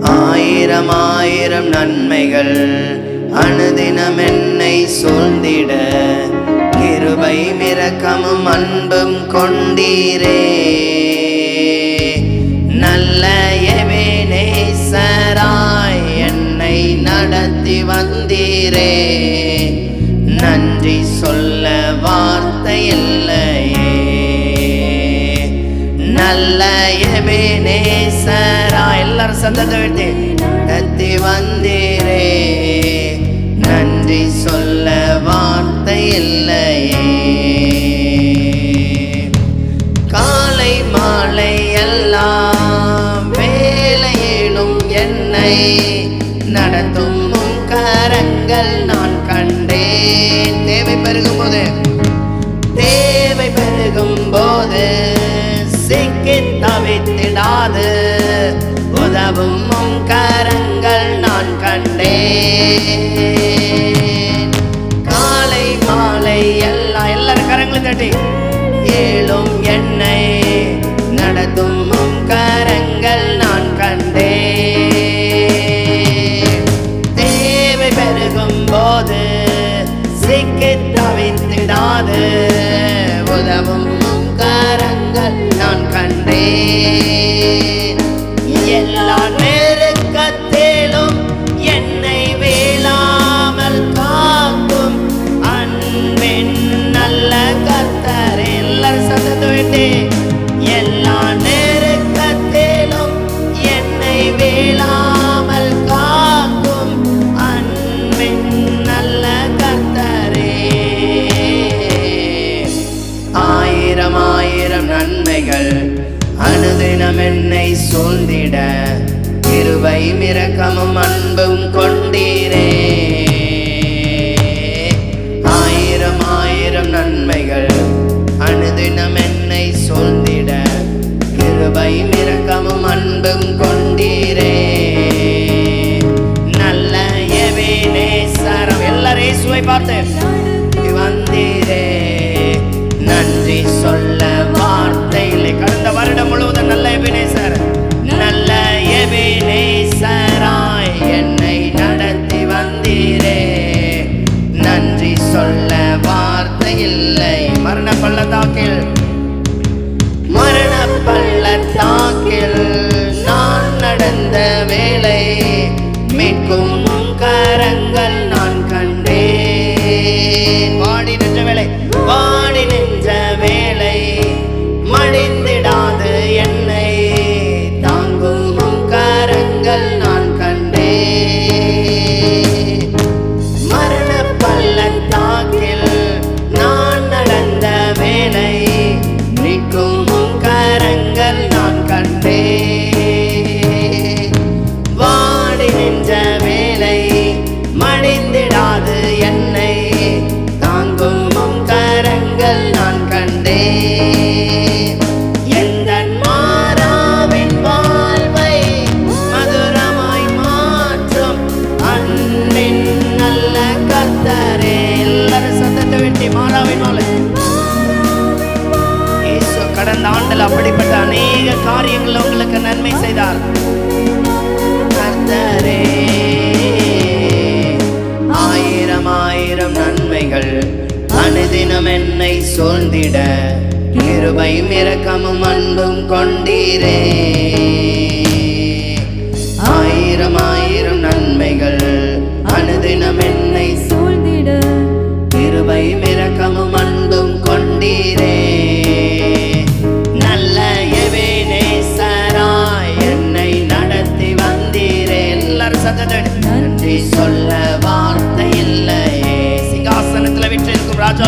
ஆயிரம் ஆயிரம் நன்மைகள் அனுதினம் என்னை சூழ்ந்திட. கிருபை மிரக்கமும் அன்பும் கொண்டீரே. நல்ல எவேனேசராய் என்னை நடத்தி வந்தீரே. எல்லாரும் சத்தத்தை விட்டு தத்தி வந்தீரே. நன்றி சொல்ல வார்த்தை இல்லையே. காலை மாலை எல்லாம் வேலையிலும் என்னை நடத்தும் உம் கரங்கள் நான் கண்டேன். தேவை பெருகும் போது தேவை கண்டேன் காலை மாலை எல்லா எல்லாரும் கரங்களும் தட்டி. ஏழும் என்னை நடத்தும் உம் கரங்கள் நான் கண்டேன். தேவை பெருகும் போது சிக்கி தவித்திடாது. உதவும் உம் கரங்கள் நான் கண்டேன். எல்லா சத்தத்தை விட்டு எல்லா நெருக்கத்திலும் என்னை வேளாமல் காக்கும் அன்பின் நல்ல கர்த்தரே. ஆயிரம் ஆயிரம் நன்மைகள் அனுதினம் என்னை சூழ்ந்திட கிருபை மிரக்கமும் அன்பும் கொண்டீரே. மிரக்கமும் கொண்டீரே. நல்ல எவினே சரம் எல்லாரையும் சுவை பார்த்து அநேக காரியங்கள் உங்களுக்கு நன்மை செய்தார். கர்த்தரே ஆயிரம் ஆயிரம் நன்மைகள். அனுதினம் என்னை சூழ்ந்திட. கிருபை மிரக்கமும் அன்பும் கொண்டீரே. நன்றி சொல்ல வார்த்தை இல்லையே. சிங்காசனத்தில் விற்றிருக்கும் ராஜா